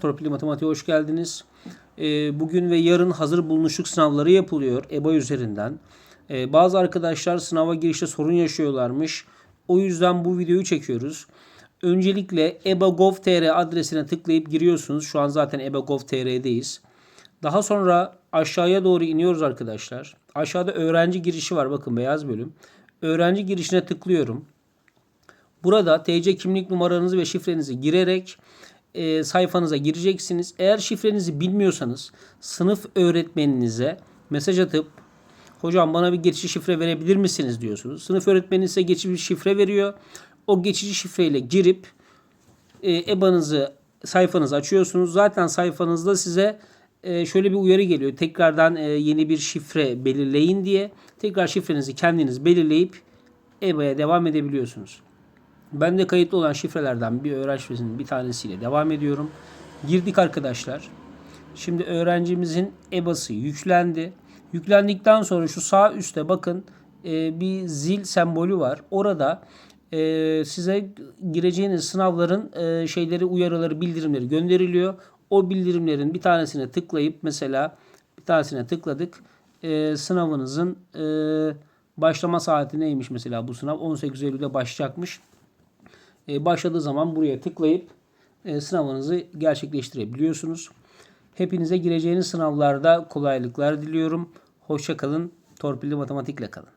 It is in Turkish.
Torpilli Matematiğe hoş geldiniz. Ee, Bugün ve yarın hazır bulunuşluk sınavları yapılıyor EBA üzerinden. Ee, Bazı arkadaşlar sınava girişte sorun yaşıyorlarmış. O yüzden bu videoyu çekiyoruz. Öncelikle eba.gov.tr adresine tıklayıp giriyorsunuz. Şu an zaten eba.gov.tr'deyiz. Daha sonra aşağıya doğru iniyoruz arkadaşlar. Aşağıda öğrenci girişi var. Bakın beyaz bölüm. Öğrenci girişine tıklıyorum. Burada TC kimlik numaranızı ve şifrenizi girerek e, sayfanıza gireceksiniz. Eğer şifrenizi bilmiyorsanız sınıf öğretmeninize mesaj atıp hocam bana bir geçici şifre verebilir misiniz diyorsunuz. Sınıf öğretmeni size geçici bir şifre veriyor. O geçici şifreyle girip e, EBA'nızı sayfanızı açıyorsunuz. Zaten sayfanızda size e, şöyle bir uyarı geliyor. Tekrardan e, yeni bir şifre belirleyin diye. Tekrar şifrenizi kendiniz belirleyip EBA'ya devam edebiliyorsunuz. Ben de kayıtlı olan şifrelerden bir öğrenci bir tanesiyle devam ediyorum. Girdik arkadaşlar. Şimdi öğrencimizin EBA'sı yüklendi. Yüklendikten sonra şu sağ üstte bakın e, bir zil sembolü var. Orada e, size gireceğiniz sınavların e, şeyleri, uyarıları, bildirimleri gönderiliyor. O bildirimlerin bir tanesine tıklayıp mesela bir tanesine tıkladık. Sınavınızın başlama saati neymiş mesela bu sınav? 18 Eylül'de başlayacakmış başladığı zaman buraya tıklayıp e, sınavınızı gerçekleştirebiliyorsunuz. Hepinize gireceğiniz sınavlarda kolaylıklar diliyorum. Hoşça kalın. Torpilli matematikle kalın.